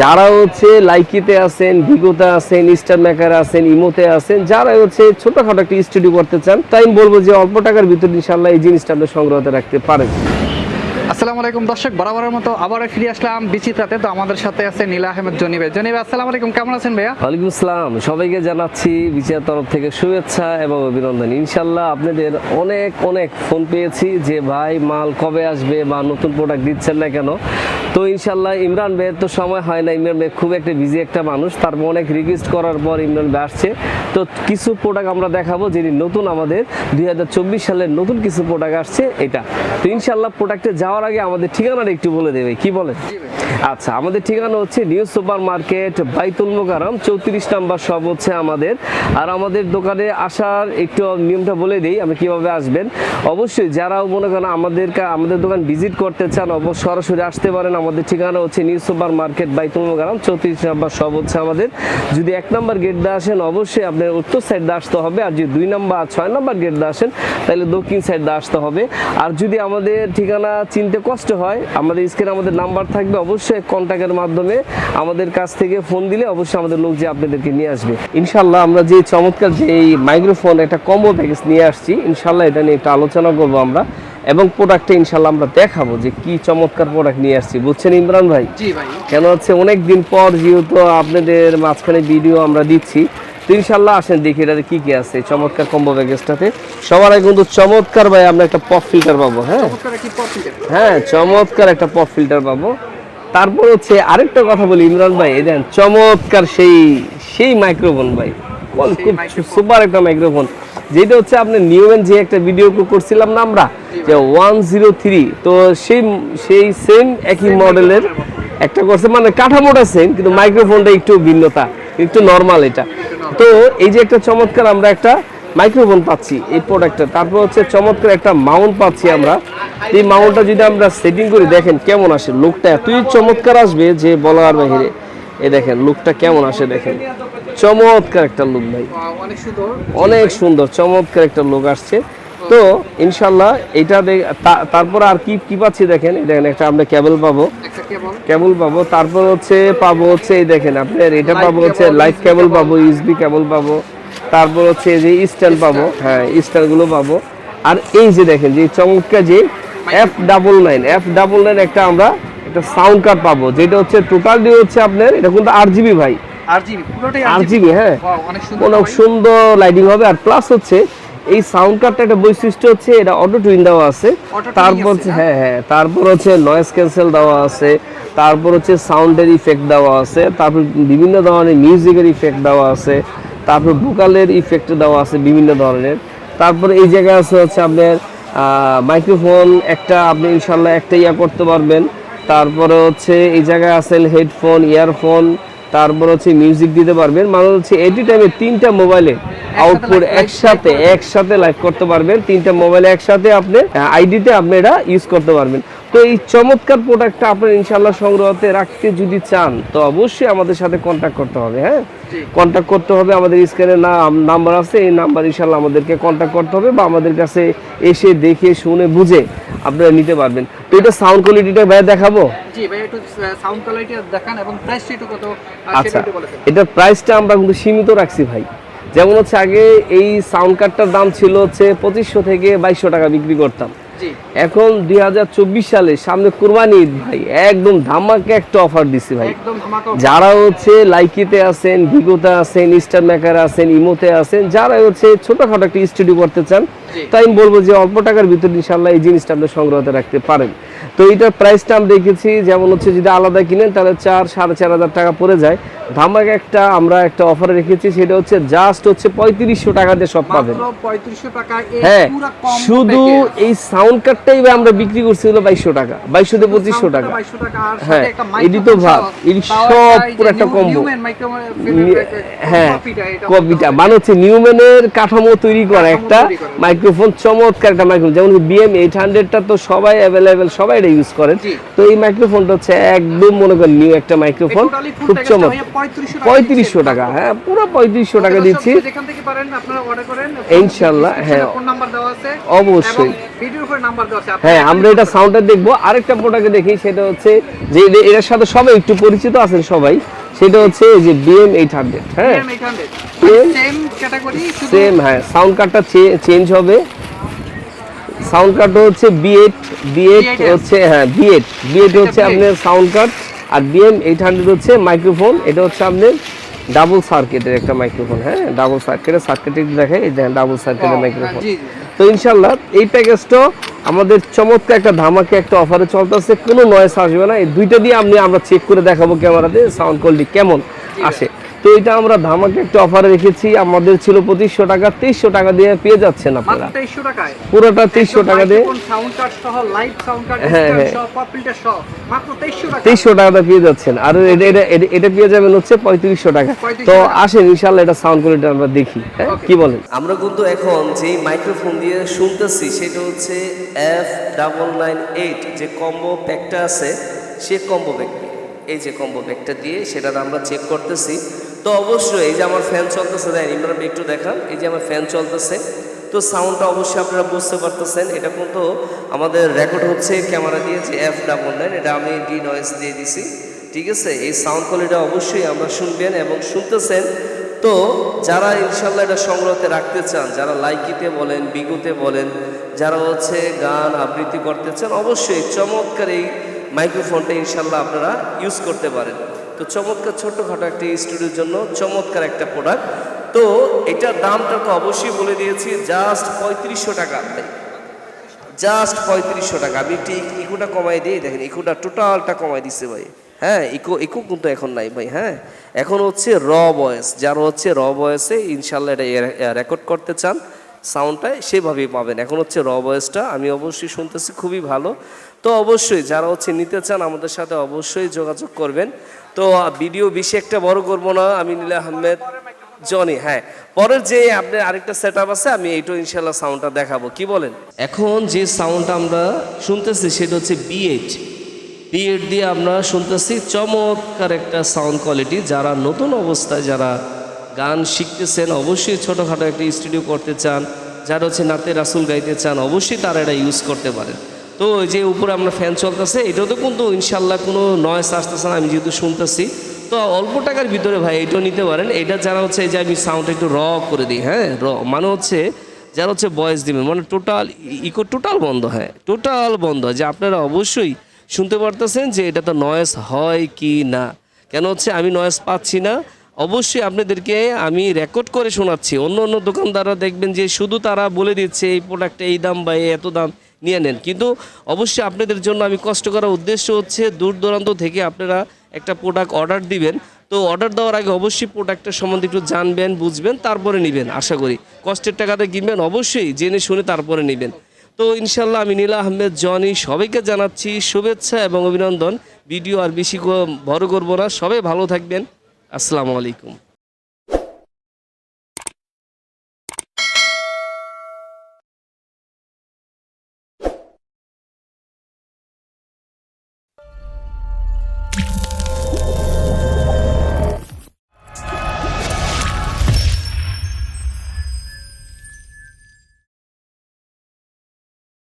যারা হচ্ছে লাইকিতে আছেন ভিগোতে আছেন স্টার মেকারে আছেন ইমোতে আছেন যারা হচ্ছে ছোটখাটো একটা স্টুডিও করতে চান তাই আমি বলব যে অল্প টাকার ভিতরে ইনশাল্লাহ এই জিনিসটা আপনি সংগ্রহতে রাখতে পারেন। আসসালামু আলাইকুম দর্শক বরাবরের মতো আবারও ফিরে আসলাম বিচিত্রাতে তো আমাদের সাথে আছে নীলা আহমেদ জনি ভাই। জনি ভাই আসসালামু আলাইকুম কেমন আছেন ভাইয়া? ওয়ালাইকুম আসসালাম সবাইকে জানাচ্ছি বিচার তরফ থেকে শুভেচ্ছা এবং অভিনন্দন। ইনশাল্লাহ আপনাদের অনেক অনেক ফোন পেয়েছি যে ভাই মাল কবে আসবে বা নতুন প্রোডাক্ট দিচ্ছেন না কেন? তো ইনশাল্লাহ ইমরান ভাইয়ের তো সময় হয় না ইমরান ভাই খুব একটা বিজি একটা মানুষ। তারপর অনেক রিকোয়েস্ট করার পর ইমরান ভাই আসছে। তো কিছু প্রোডাক্ট আমরা দেখাবো যিনি নতুন আমাদের। দুই সালের নতুন কিছু প্রোডাক্ট আসছে এটা। তো ইনশাল্লাহ প্রোডাক্টে যাওয়ার আগে আমাদের ঠিকানাটা একটু বলে দেবে। কি বলে? আচ্ছা আমাদের ঠিকানা হচ্ছে নিউ সুপার মার্কেট বাইতুল মোকারম চৌত্রিশ নাম্বার সব হচ্ছে আমাদের। আর আমাদের দোকানে আসার একটু নিয়মটা বলে দিই আপনি কীভাবে আসবেন। অবশ্যই যারাও মনে করেন আমাদের আমাদের দোকান ভিজিট করতে চান অবশ্যই সরাসরি আসতে পারেন আমাদের ঠিকানা হচ্ছে নিউ সুপার মার্কেট বাইতুল মোকারম চৌত্রিশ নাম্বার সব হচ্ছে আমাদের। যদি এক নাম্বার গেট দিয়ে আসেন, অবশ্যই আপনার উত্তর সাইড দিয়ে আসতে হবে। আর যদি দুই নাম্বার ছয় নাম্বার গেট দিয়ে আসেন, তাহলে দক্ষিণ সাইড দিয়ে আসতে হবে। আর যদি আমাদের ঠিকানা চিনতে কষ্ট হয়, আমাদের স্ক্রিনে আমাদের নাম্বার থাকবে। অবশ্যই কন্ট্যাক্টের মাধ্যমে আমাদের কাছ থেকে ফোন দিলে অবশ্যই আমাদের লোক যে আপনাদেরকে নিয়ে আসবে। ইনশাল্লাহ আমরা যে চমৎকার যে এই মাইক্রোফোন একটা কম্বো প্যাকেজ নিয়ে আসছি ইনশাল্লাহ এটা নিয়ে একটু আলোচনা করব আমরা। এবং প্রোডাক্টটা ইনশাল্লাহ আমরা দেখাবো যে কি চমৎকার প্রোডাক্ট নিয়ে আসছি। বুঝছেন ইমরান ভাই? কেন হচ্ছে অনেক দিন পর যেহেতু আপনাদের মাঝখানে ভিডিও আমরা দিচ্ছি তো ইনশাল্লাহ আসেন দেখি এটাতে কি কি আছে চমৎকার কম্বো প্যাকেজটাতে সবার আগে কিন্তু চমৎকার ভাই আমরা একটা পপ ফিল্টার পাবো হ্যাঁ? হ্যাঁ চমৎকার একটা পপ ফিল্টার পাবো। তারপর হচ্ছে আরেকটা কথা বলি ইমরান ভাই এই দেন চমৎকার সেই সেই মাইক্রোফোন ভাই। খুব সুপার একটা মাইক্রোফোন যেটা হচ্ছে আপনি নিউমেন যে একটা ভিডিও করছিলাম না আমরা যে ওয়ান জিরো থ্রি তো সেই সেই সেম একই মডেলের একটা করছে মানে কাঠামোটা সেম কিন্তু মাইক্রোফোনটা একটু ভিন্নতা একটু নর্মাল এটা। তো এই যে একটা চমৎকার আমরা একটা মাইক্রোফোন পাচ্ছি এই প্রোডাক্টটা তারপর হচ্ছে চমৎকার একটা মাউন্ট পাচ্ছি আমরা। এই মাউন্টটা যদি আমরা সেটিং করে দেখেন কেমন আসে লুকটা এতই চমৎকার আসবে যে বলার বাহিরে এই দেখেন লুকটা কেমন আসে দেখেন। চমৎকার একটা লুক ভাই। অনেক সুন্দর। অনেক সুন্দর চমৎকার একটা লোক আসছে। তো ইনশাল্লাহ এটা তারপর আর কি কি পাচ্ছি দেখেন? এই দেখেন একটা আমরা কেবল পাবো। কেবল পাবো। তারপর হচ্ছে পাবো হচ্ছে এই দেখেন আপনার এটা পাবো হচ্ছে লাইট কেবল পাবো। ইউএসবি কেবল পাবো। তারপর হচ্ছে এই যে স্ট্যান্ড পাবো। হ্যাঁ স্ট্যান্ডগুলো পাবো। আর এই যে দেখেন যে চমৎকার যে F double nine F double nine একটা আমরা একটা সাউন্ড কার্ড পাবো যেটা হচ্ছে টোটাল দিয়ে হচ্ছে আপনার এটা কিন্তু আট জিবি ভাই। আর জিবি পুরোটাই আট জিবি হ্যাঁ। অনেক। সুন্দর লাইটিং হবে। আর প্লাস হচ্ছে এই সাউন্ড কার্ডটা একটা বৈশিষ্ট্য হচ্ছে এটা অটো টুইন দেওয়া আছে। তারপর হচ্ছে- হ্যাঁ। হ্যাঁ তারপর হচ্ছে নয়েজ ক্যান্সেল দেওয়া আছে তারপর হচ্ছে সাউন্ডের ইফেক্ট দেওয়া আছে তারপর বিভিন্ন ধরনের মিউজিকের ইফেক্ট দেওয়া আছে তারপর ভোকালের ইফেক্ট দেওয়া আছে বিভিন্ন ধরনের। তারপর এই জায়গায় আছে হচ্ছে আপনার মাইক্রোফোন একটা আপনি ইনশাল্লাহ একটা ইয়া করতে পারবেন। তারপরে হচ্ছে এই জায়গায় আছে হেডফোন ইয়ারফোন তারপর হচ্ছে মিউজিক দিতে পারবেন। মানে হচ্ছে এটি টাইমে তিনটা মোবাইলে আউটপুট একসাথে একসাথে লাইভ করতে পারবেন। তিনটা মোবাইলে একসাথে আপনি আইডিতে আপনি এটা ইউজ করতে পারবেন। তো এই চমৎকার প্রোডাক্টটা আপনার ইনশাল্লাহ সংগ্রহতে রাখতে যদি চান তো অবশ্যই আমাদের সাথে কন্ট্যাক্ট করতে হবে হ্যাঁ। কন্ট্যাক্ট করতে হবে। আমাদের স্ক্রিনে না নাম্বার আছে এই নাম্বার ইনশাল্লাহ আমাদেরকে কন্ট্যাক্ট করতে হবে বা আমাদের কাছে এসে দেখে শুনে বুঝে আপনারা নিতে পারবেন। তো এটা সাউন্ড কোয়ালিটিটা ভাই দেখাবো? জি ভাই একটু সাউন্ড কোয়ালিটি দেখান এবং প্রাইসটা একটু কত আচ্ছা একটু বলে দেন। এটার প্রাইসটা আমরা কিন্তু সীমিত রাখছি ভাই। যেমন হচ্ছে আগে এই সাউন্ড কার্ডটার দাম ছিল হচ্ছে পঁচিশশো থেকে বাইশশো টাকা বিক্রি করতাম। এখন দুই সালে সামনে কুরবানি ঈদ ভাই। একদম ধামাকে একটা অফার দিছি ভাই। যারা হচ্ছে লাইকিতে আছেন ভিগোতে আছেন স্টার মেকারে আছেন ইমোতে আছেন যারা হচ্ছে ছোটখাটো একটা স্টুডিও করতে চান তাই আমি বলব যে অল্প টাকার ভিতরে ইনশাল্লাহ এই জিনিসটা আপনি সংগ্রহতে রাখতে পারেন। তো এটার প্রাইসটা আমি দেখেছি যেমন হচ্ছে যদি আলাদা কিনেন তাহলে চার সাড়ে চার হাজার টাকা পড়ে যায়। ধামাকে একটা আমরা একটা অফার রেখেছি সেটা হচ্ছে জাস্ট হচ্ছে পঁয়ত্রিশশো টাকা দিয়ে সব পাবেন। মাত্র 3500 টাকা এই হ্যাঁ শুধু এই সাউন্ড কার্ডটাই আমরা বিক্রি করছি হলো বাইশশো টাকা বাইশশো থেকে পঁচিশশো টাকা। 2200 টাকা আর হ্যাঁ, এটি তো ভাব, এটি সব পুরো একটা ফিল্টার হ্যাঁ কপিটা মানে হচ্ছে নিউম্যানের কাঠামো তৈরি করা একটা মাইক্রোফোন চমৎকার একটা মাইক্রোফোন যেমন বিএম এইট হান্ড্রেডটা তো সবাই অ্যাভেলেবেল সবাই এটা ইউজ করেন। তো এই মাইক্রোফোনটা হচ্ছে একদম মনে করেন নিউ একটা মাইক্রোফোন খুব চমৎকার ভাইয়া 3500 টাকা পঁয়ত্রিশশো টাকা হ্যাঁ পুরো পঁয়ত্রিশশো টাকা দিচ্ছি। ইনশাআল্লাহ, হ্যাঁ। অবশ্যই। হ্যাঁ আমরা এটা সাউন্ডটা দেখব। আরেকটা প্রোডাক্ট দেখি সেটা হচ্ছে যে এটার সাথে সবাই একটু পরিচিত আছেন সবাই সেটা হচ্ছে যে বিএম এইট হান্ড্রেড হ্যাঁ। সেম হ্যাঁ সাউন্ড কার্ডটা চেঞ্জ হবে। সাউন্ড কার্ডটা হচ্ছে বিএড বিএড B8 হচ্ছে হ্যাঁ বিএড বিএড হচ্ছে আপনার সাউন্ড কার্ড আর বিএম এইট হান্ড্রেড হচ্ছে মাইক্রোফোন এটা হচ্ছে আপনার ডাবল সার্কিটের একটা মাইক্রোফোন হ্যাঁ? ডাবল সার্কিটের সার্কিটে দেখে এই ডাবল সার্কিটের মাইক্রোফোন তো ইনশাল্লাহ এই প্যাকেজটা আমাদের চমৎকার একটা ধামাকে একটা অফারে চলতেছে কোনো নয়েস আসবে না। এই দুইটা দিয়ে আপনি আমরা চেক করে দেখাবো ক্যামেরাতে সাউন্ড কোয়ালিটি কেমন আসে। তো এটা আমরা ধামাকে একটা অফারে রেখেছি। আমাদের ছিল পঁচিশশো টাকা তেইশশো টাকা দিয়ে পেয়ে যাচ্ছেন আপনারা। মাত্র 2300 পুরোটা তেইশশো টাকা দিয়ে। সাউন্ড কার্ড সহ লাইভ সাউন্ড কার্ড হ্যাঁ, হ্যাঁ। সহ পপ ফিল্টার সহ মাত্র 2300 টাকা। তেইশশো টাকাটা পেয়ে যাচ্ছেন। আর এটা এটা পেয়ে যাবেন হচ্ছে পঁয়ত্রিশশো টাকা। তো আসেন ইনশাল্লাহ এটা সাউন্ড কোয়ালিটি আমরা দেখি। হ্যাঁ কি বলেন? আমরা কিন্তু এখন যে মাইক্রোফোন দিয়ে শুনতেছি সেটা হচ্ছে এফ ডাবল নাইন এইট যে কম্বো প্যাকটা আছে সে কম্বো প্যাকটি এই যে কম্বো প্যাকটা দিয়ে সেটা আমরা চেক করতেছি। তো অবশ্যই এই যে আমার ফ্যান চলতেছে, দেন ইমরান একটু দেখান, এই যে আমার ফ্যান চলতেছে, তো সাউন্ডটা অবশ্যই আপনারা বুঝতে পারতেছেন। এটা কিন্তু আমাদের রেকর্ড হচ্ছে ক্যামেরা দিয়ে যে এফ ডাবল নাইন এটা আমি ডি নয়েস দিয়ে দিছি, ঠিক আছে? এই সাউন্ড কোয়ালিটি অবশ্যই আমরা শুনবেন এবং শুনতেছেন। তো যারা ইনশাল্লাহ এটা সংগ্রহতে রাখতে চান, যারা লাইকিতে বলেন, বিগুতে বলেন, যারা হচ্ছে গান আবৃত্তি করতে চান, অবশ্যই চমৎকার এই মাইক্রোফোনটা ইনশাল্লাহ আপনারা ইউজ করতে পারেন। তো চমৎকার ছোট্টখাটো একটা স্টুডিওর জন্য চমৎকার একটা প্রোডাক্ট তো এটার দামটা তো অবশ্যই বলে দিয়েছি জাস্ট পঁয়ত্রিশশো টাকা। জাস্ট পঁয়ত্রিশশো টাকা। আমি একটু ইক- ইকোটা কমাই দিই, দেখেন ইকোটা টোটালটা কমাই দিচ্ছে ভাই। হ্যাঁ ইকো ইকো কিন্তু এখন নাই ভাই হ্যাঁ। এখন হচ্ছে র ভয়েস যারা হচ্ছে র ভয়েসে ইনশাল্লাহ এটা রেকর্ড করতে চান সাউন্ডটায় সেভাবেই পাবেন। এখন হচ্ছে র ভয়েসটা আমি অবশ্যই শুনতেছি, খুবই ভালো। তো অবশ্যই যারা হচ্ছে নিতে চান আমাদের সাথে অবশ্যই যোগাযোগ করবেন। তো ভিডিও বেশি একটা বড় করব না আমি নীলা আহমেদ জনি হ্যাঁ। পরের যে আপনার আরেকটা সেট আছে, আমি এইটা ইনশাল্লাহ সাউন্ডটা দেখাবো। কি বলেন? এখন যে সাউন্ডটা আমরা শুনতেছি, সেটা হচ্ছে বিএড বিএড দিয়ে আমরা শুনতেছি চমৎকার একটা সাউন্ড কোয়ালিটি যারা নতুন অবস্থায় যারা গান শিখতেছেন, অবশ্যই ছোটোখাটো একটা স্টুডিও করতে চান। যারা হচ্ছে নাতে রাসুল গাইতে চান, অবশ্যই তারা এটা ইউজ করতে পারেন। তো ওই যে উপরে আমরা ফ্যান চলতেছে, এটাও তো কিন্তু ইনশাল্লাহ কোনো নয়েস আসতেছে না, আমি যেহেতু শুনতেছি। তো অল্প টাকার ভিতরে ভাই এটাও নিতে পারেন। এটা যারা হচ্ছে যে আমি সাউন্ড একটু র করে দিই হ্যাঁ র মানে হচ্ছে যারা হচ্ছে ভয়েস দিবেন মানে টোটাল ইকো টোটাল বন্ধ হ্যাঁ টোটাল বন্ধ। যে আপনারা অবশ্যই শুনতে পারতেছেন যে এটা তো নয়েস হয় কি না। কেন হচ্ছে আমি নয়েস পাচ্ছি না? অবশ্যই আপনাদেরকে আমি রেকর্ড করে শোনাচ্ছি। অন্য অন্য দোকানদাররা দেখবেন যে শুধু তারা বলে দিচ্ছে এই প্রোডাক্টে এই দাম বা এত দাম নিয়ে নেন। কিন্তু অবশ্যই আপনাদের জন্য আমি কষ্ট করার উদ্দেশ্য হচ্ছে দূর দূরান্ত থেকে আপনারা একটা প্রোডাক্ট অর্ডার দিবেন। তো অর্ডার দেওয়ার আগে অবশ্যই প্রোডাক্টের সম্বন্ধে একটু জানবেন, বুঝবেন, তারপরে নেবেন, আশা করি। কষ্টের টাকাতে কিনবেন, অবশ্যই জেনে শুনে তারপরে নেবেন। তো ইনশাল্লাহ আমি নীলা আহমেদ, জনি, সবাইকে জানাচ্ছি শুভেচ্ছা এবং অভিনন্দন। ভিডিও আর বেশি বড় করব না। সবাই ভালো থাকবেন। আসসালামু আলাইকুম।